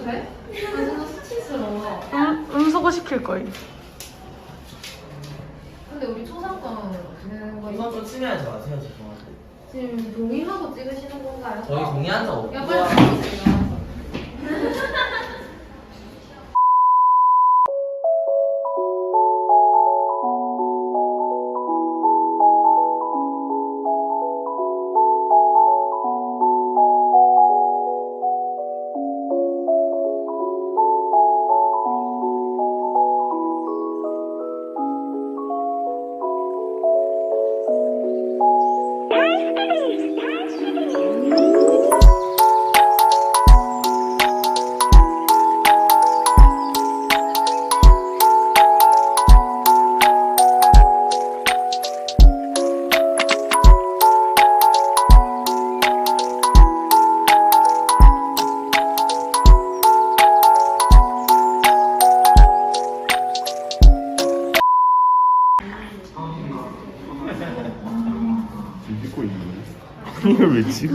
해도 돼? 아 진짜 수치스러워. 음, 음소거 시킬 거임. 근데 우리 초상권 되는 거 이건 좀 침해하지 마세요 죄송한데 지금 동의하고 찍으시는 건가요? 저희 동의한 적 없고요 야 빨리 찍으세요. 나와서. 찍고 있는 거야? 이걸 왜 찍어?